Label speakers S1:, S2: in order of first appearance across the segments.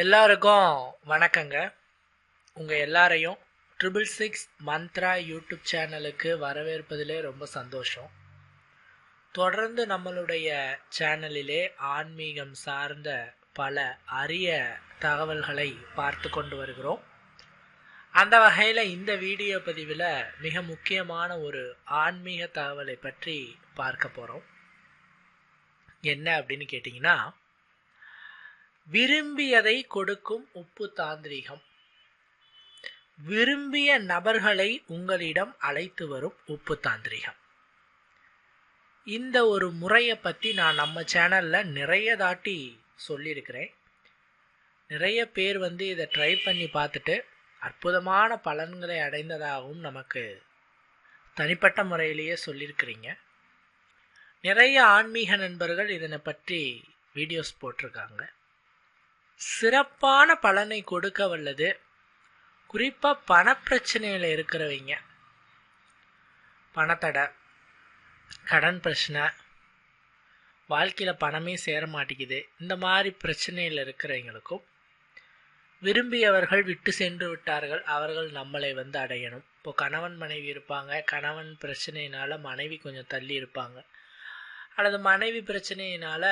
S1: எல்லாருக்கும் வணக்கங்க. உங்கள் எல்லாரையும் ட்ரிபிள் சிக்ஸ் மந்த்ரா யூடியூப் சேனலுக்கு வரவேற்பதிலே ரொம்ப சந்தோஷம். தொடர்ந்து நம்மளுடைய சேனலிலே ஆன்மீகம் சார்ந்த பல அரிய தகவல்களை பார்த்து கொண்டு வருகிறோம். அந்த வகையில் இந்த வீடியோ பதிவில் மிக முக்கியமான ஒரு ஆன்மீக தகவலை பற்றி பார்க்க போகிறோம் என்ன அப்படின்னு கேட்டிங்கன்னா விரும்பியதை கொடுக்கும் உப்பு தாந்திரிகம். விரும்பிய நபர்களை உங்களிடம் அழைத்து வரும் உப்பு தாந்திரிகம். இந்த ஒரு முறையை பற்றி நான் நம்ம சேனலில் நிறைய தாட்டி சொல்லியிருக்கிறேன். நிறைய பேர் வந்து இதை ட்ரை பண்ணி பார்த்துட்டு அற்புதமான பலன்களை அடைந்ததாகவும் நமக்கு தனிப்பட்ட முறையிலேயே சொல்லியிருக்கிறீங்க. நிறைய ஆன்மீக நண்பர்கள் இதனை பற்றி வீடியோஸ் போட்டிருக்காங்க. சிறப்பான பலனை கொடுக்க வல்லது. குறிப்பாக பணப்பிரச்சனையில் இருக்கிறவங்க. பணத்தடை கடன் பிரச்சனை வாழ்க்கையில் பணமே சேர மாட்டேங்குது. இந்த மாதிரி பிரச்சனையில் இருக்கிறவங்களுக்கும் விரும்பியவர்கள் விட்டு சென்று விட்டார்கள் அவர்கள் நம்மளை வந்து அடையணும். இப்போ கணவன் மனைவி இருப்பாங்க கணவன் பிரச்சனையினால் மனைவி கொஞ்சம் தள்ளி இருப்பாங்க. அல்லது மனைவி பிரச்சனையினால்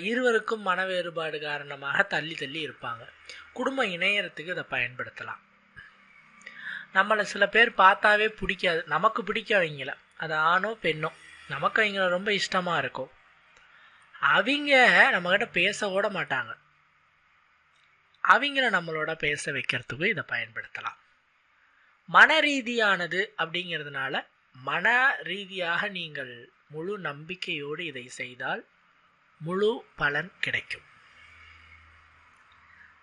S1: இருவருக்கும் மன வேறுபாடு காரணமாக தள்ளி தள்ளி இருப்பாங்க. குடும்பம் இணையறதுக்கு இதை பயன்படுத்தலாம். நம்மளை சில பேர் பார்த்தாவே பிடிக்காது. நமக்கு பிடிக்கும் அவங்கள அது ஆணோ பெண்ணோ. நமக்கு அவங்கள ரொம்ப இஷ்டமாக இருக்கும். அவங்க நம்மக்கிட்ட பேச கூட மாட்டாங்க. அவங்கள நம்மளோட பேச வைக்கிறதுக்கு இதை பயன்படுத்தலாம். மன ரீதியானது அப்படிங்கிறதுனால மன ரீதியாக நீங்கள் முழு நம்பிக்கையோடு இதை செய்தால் முழு பலன் கிடைக்கும்.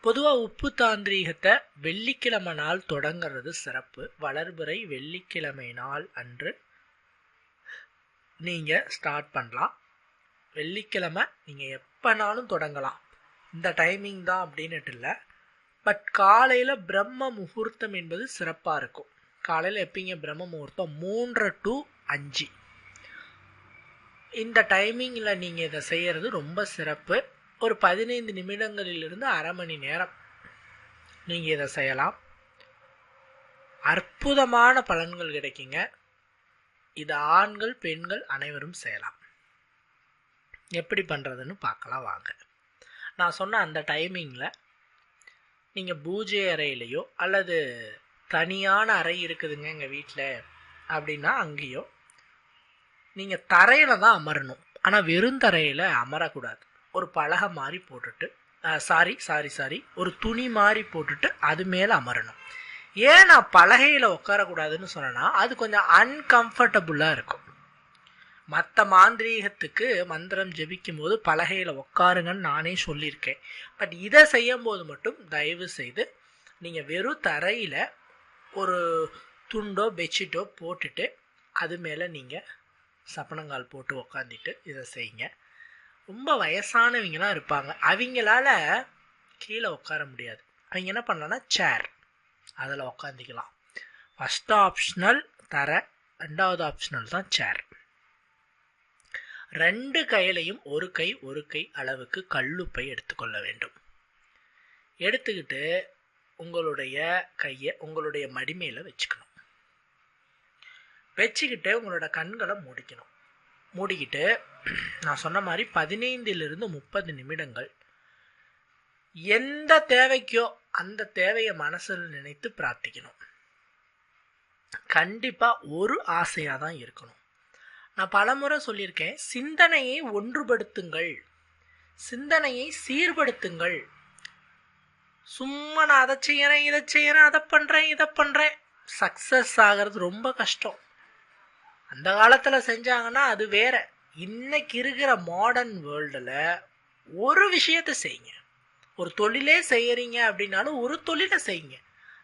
S1: பொதுவாக உப்பு தாந்திரீகத்தை வெள்ளிக்கிழமை நாள் தொடங்கிறது சிறப்பு. வளர்பிறை வெள்ளிக்கிழமை நாள் அன்று நீங்கள் ஸ்டார்ட் பண்ணலாம். வெள்ளிக்கிழமை நீங்கள் எப்போனாலும் தொடங்கலாம். இந்த டைமிங் தான் அப்படின்னுட்டு இல்லை. பட் காலையில் பிரம்ம முகூர்த்தம் என்பது சிறப்பாக இருக்கும். காலையில் எப்பீங்க? பிரம்ம முகூர்த்தம் மூன்று டு அஞ்சு. இந்த டைமிங்கில் நீங்கள் இதை செய்கிறது ரொம்ப சிறப்பு. ஒரு பதினைந்து நிமிடங்களிலிருந்து அரை மணி நேரம் நீங்கள் இதை செய்யலாம். அற்புதமான பலன்கள் கிடைக்குங்க. இது ஆண்கள் பெண்கள் அனைவரும் செய்யலாம். எப்படி பண்ணுறதுன்னு பார்க்கலாம் வாங்க. நான் சொன்ன அந்த டைமிங்கில் நீங்கள் பூஜை அறையிலையோ அல்லது தனியான அறை இருக்குதுங்க எங்கள் வீட்டில் அப்படின்னா அங்கேயோ நீங்கள் தரையில் தான் அமரணும். ஆனால் வெறும் தரையில் அமரக்கூடாது. ஒரு பலகை மாதிரி போட்டுட்டு சாரி சாரி சாரி ஒரு துணி மாதிரி போட்டுட்டு அது மேலே அமரணும். ஏன் நான் பலகையில் உட்காரக்கூடாதுன்னு சொன்னேன்னா அது கொஞ்சம் அன்கம்ஃபர்டபுளாக இருக்கும். மற்ற மாந்திரீகத்துக்கு மந்திரம் ஜெபிக்கும் போது பலகையில் உட்காருங்கன்னு நானே சொல்லியிருக்கேன். பட் இதை செய்யும் போது மட்டும் தயவு செய்து நீங்கள் வெறும் தரையில் ஒரு துண்டோ பெட்ஷீட்டோ போட்டுட்டு அது மேலே நீங்கள் சப்பனங்கால் போட்டு உக்காந்துட்டு இதை செய்யுங்க. ரொம்ப வயசானவங்களாம் இருப்பாங்க. அவங்களால கீழே உட்கார முடியாது. அவங்க என்ன பண்ணலான்னா சேர் அதில் உக்காந்துக்கலாம். ஃபஸ்ட் ஆப்ஷனல் தர ரெண்டாவது ஆப்ஷனல் தான் சேர் ரெண்டு கையிலையும் ஒரு கை ஒரு கை அளவுக்கு கல்லுப்பை எடுத்துக்கொள்ள வேண்டும். எடுத்துக்கிட்டு உங்களுடைய கையை உங்களுடைய மடிமையில் வச்சுக்கணும். வச்சுக்கிட்டு உங்களோட கண்களை மூடிக்கணும். மூடிக்கிட்டு நான் சொன்ன மாதிரி பதினைந்திலிருந்து முப்பது நிமிடங்கள் எந்த தேவைக்கோ அந்த தேவையை மனசில் நினைத்து பிரார்த்திக்கணும். கண்டிப்பாக ஒரு ஆசையாக தான் இருக்கணும். நான் பலமுறை சொல்லியிருக்கேன் சிந்தனையை ஒன்றுபடுத்துங்கள். சிந்தனையை சீர்படுத்துங்கள். சும்மா நான் அதை செய்கிறேன் இதை செய்கிறேன் அதை பண்ணுறேன் இதை பண்ணுறேன் சக்ஸஸ் ஆகிறது ரொம்ப கஷ்டம். அந்த காலத்தில் செஞ்சாங்கன்னா அது வேற. இன்னைக்கு இருக்கிற மாடர்ன் வேர்ல்டில் ஒரு விஷயத்தை செய்யுங்க. ஒரு தொழிலே செய்கிறீங்க அப்படின்னாலும் ஒரு தொழிலை செய்யுங்க.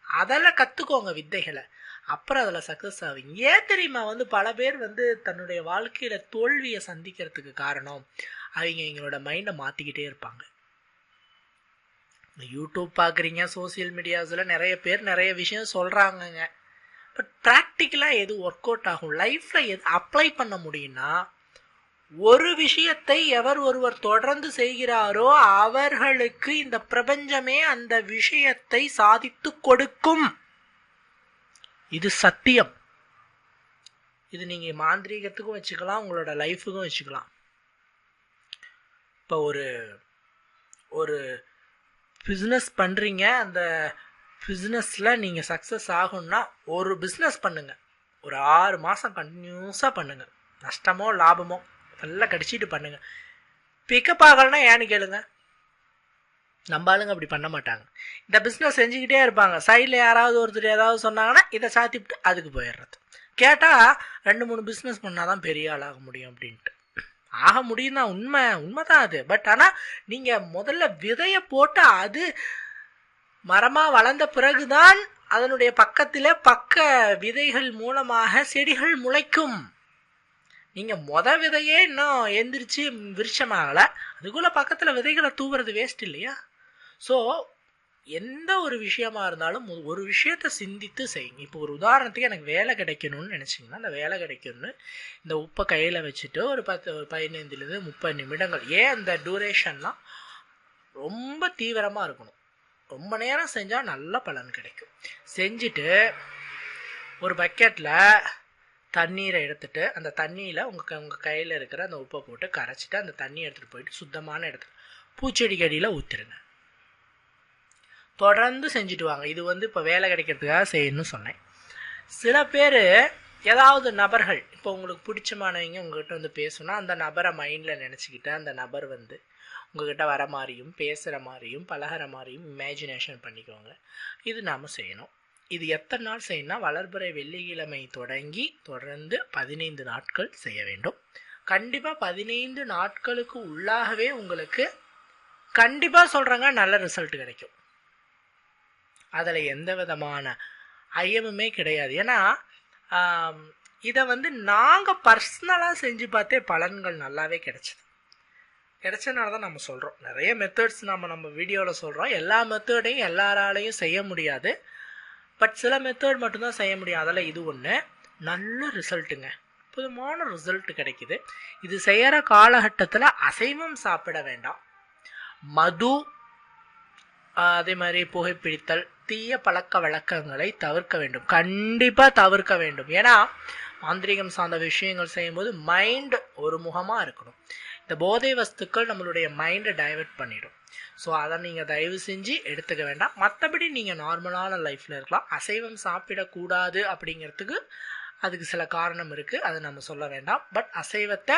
S1: அதில் கற்றுக்கோங்க வித்தைகளை. அப்புறம் அதில் சக்ஸஸ் ஆகுங்க ஏன் தெரியுமா? வந்து பல பேர் வந்து தன்னுடைய வாழ்க்கையில் தோல்வியை சந்திக்கிறதுக்கு காரணம் அவங்க எங்களோட மைண்டை மாற்றிக்கிட்டே இருப்பாங்க. யூடியூப் பார்க்குறீங்க சோசியல் மீடியாஸில் நிறைய பேர் நிறைய விஷயம் சொல்கிறாங்கங்க பட் ப்ராக்டிக்கலாக எது ஒர்க் அவுட் ஆகும்? லைஃப்பில் எது அப்ளை பண்ண முடியும்னா ஒரு விஷயத்தை எவர் ஒருவர் தொடர்ந்து செய்கிறாரோ அவர்களுக்கு இந்த பிரபஞ்சமே அந்த விஷயத்தை சாதித்து கொடுக்கும். இது சத்தியம். இது நீங்க மாந்திரீகத்துக்கும் வச்சுக்கலாம் உங்களோட லைஃபுக்கும் வச்சுக்கலாம். இப்போ ஒரு ஒரு பிஸ்னஸ் பண்ணுறீங்க அந்த பிஸ்னஸில் நீங்கள் சக்ஸஸ் ஆகணும்னா ஒரு பிஸ்னஸ் பண்ணுங்கள் ஒரு ஆறு மாதம் கண்டினியூஸாக பண்ணுங்கள் நஷ்டமோ லாபமோ நல்லா கடிச்சிட்டு பண்ணுங்கள் பிக்கப் ஆகலைன்னா ஏன்னு கேளுங்க. நம்ம ஆளுங்க அப்படி பண்ண மாட்டாங்க. இந்த பிஸ்னஸ் செஞ்சுக்கிட்டே இருப்பாங்க. சைடில் யாராவது ஒருத்தர் ஏதாவது சொன்னாங்கன்னா இதை சாத்திவிட்டு அதுக்கு போயிடுறது. கேட்டால் ரெண்டு மூணு பிஸ்னஸ் பண்ணால் தான் பெரிய ஆளாக முடியும் அப்படின்ட்டு. ஆக முடியும் தான் உண்மை தான் அது. பட் ஆனால் நீங்கள் முதல்ல விதையை போட்டு அது மரமாக வளர்ந்த பிறகுதான் அதனுடைய பக்கத்தில் பக்க விதைகள் மூலமாக செடிகள் முளைக்கும். நீங்கள் மொத விதையே இன்னும் எந்திரிச்சு விருட்சமாகலை. அதுக்குள்ளே பக்கத்தில் விதைகளை தூவுறது வேஸ்ட் இல்லையா? ஸோ எந்த ஒரு விஷயமா இருந்தாலும் ஒரு- ஒரு விஷயத்த சிந்தித்து செய்யுங்க. இப்போ ஒரு உதாரணத்துக்கு எனக்கு வேலை கிடைக்கணும்னு நினச்சிங்கன்னா அந்த வேலை கிடைக்கணும்னு இந்த உப்பை கையில் வச்சுட்டு ஒரு பத்து ஒரு பதினைந்துலேருந்து முப்பது நிமிடங்கள். ஏன் அந்த டூரேஷன்லாம் ரொம்ப தீவிரமாக இருக்கணும்? ரொம்ப நேரம் செஞ்சால் நல்ல பலன் கிடைக்கும். செஞ்சுட்டு ஒரு பக்கெட்டில் தண்ணீரை எடுத்துட்டு அந்த தண்ணியில் உங்கள் உங்கள் கையில் இருக்கிற அந்த உப்பை போட்டு கரைச்சிட்டு அந்த தண்ணியை எடுத்துகிட்டு போயிட்டு சுத்தமான இடத்துல பூச்செடிக்கு அடியில் ஊற்றிருங்க தொடர்ந்து செஞ்சுட்டு வாங்க. இது வந்து இப்போ வேலை கிடைக்கிறதுக்காக செய்யணும்னு சொன்னேன். சில பேர் ஏதாவது நபர்கள் இப்போ உங்களுக்கு பிடிச்சமானவங்க உங்கள்கிட்ட வந்து பேசுனா அந்த நபரை மைண்டில் நினச்சிக்கிட்டு அந்த நபர் வந்து உங்ககிட்ட வர மாதிரியும் பேசுகிற மாதிரியும் பழகுற மாதிரியும் இமேஜினேஷன் பண்ணிக்கோங்க. இது நாம் செய்யணும். இது எத்தனை நாள் செய்யணும்னா வளர்பிறை வெள்ளிக்கிழமை தொடங்கி தொடர்ந்து பதினைந்து நாட்கள் செய்ய வேண்டும். கண்டிப்பாக பதினைந்து நாட்களுக்கு உள்ளாகவே உங்களுக்கு கண்டிப்பாக சொல்கிறாங்க நல்ல ரிசல்ட் கிடைக்கும். அதில் எந்த விதமான ஐயமுமே கிடையாது. ஏன்னா இதை வந்து நாங்கள் பர்சனலாக செஞ்சு பார்த்தே பலன்கள் நல்லாவே கிடைச்சிது. கிடைச்சனால தான் நம்ம சொல்கிறோம் நிறைய மெத்தட்ஸ் நம்ம நம்ம வீடியோவில் சொல்கிறோம் எல்லா மெத்தடையும் எல்லாராலையும் செய்ய முடியாது. பட் சில மெத்தட் மட்டும்தான் செய்ய முடியும். அதில் இது ஒன்று நல்ல ரிசல்ட்டுங்க அற்புதமான ரிசல்ட் கிடைக்குது. இது செய்கிற காலகட்டத்தில் அசைவம் சாப்பிட வேண்டாம். மது அதே மாதிரி புகைப்பிடித்தல் தீய பழக்க வழக்கங்களை தவிர்க்க வேண்டும். கண்டிப்பாக தவிர்க்க வேண்டும். ஏன்னா மாந்திரிகம் சார்ந்த விஷயங்கள் செய்யும்போது மைண்ட் ஒரு முகமாக இருக்கணும். இந்த போதை வஸ்துக்கள் நம்மளுடைய மைண்டை டைவர்ட் பண்ணிடும். ஸோ அதை நீங்கள் தயவு செஞ்சு எடுத்துக்க வேண்டாம். மற்றபடி நீங்கள் நார்மலான லைஃப்பில் இருக்கலாம். அசைவம் சாப்பிடக்கூடாது அப்படிங்கிறதுக்கு அதுக்கு சில காரணம் இருக்குது அதை நம்ம சொல்ல வேண்டாம். பட் அசைவத்தை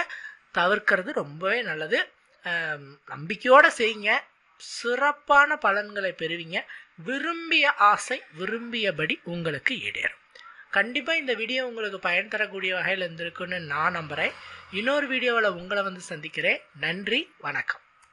S1: தவிர்க்கிறது ரொம்பவே நல்லது. நம்பிக்கையோடு செய்யுங்க. சிறப்பான பலன்களை பெறுவீங்க. விரும்பிய ஆசை விரும்பியபடி உங்களுக்கு ஈடேறும். கண்டிப்பாக இந்த வீடியோ உங்களுக்கு பயன் தரக்கூடிய வகையில் இருந்திருக்குன்னு நான் நம்புகிறேன் இன்னொரு வீடியோவில் உங்களை வந்து சந்திக்கிறேன். நன்றி வணக்கம்.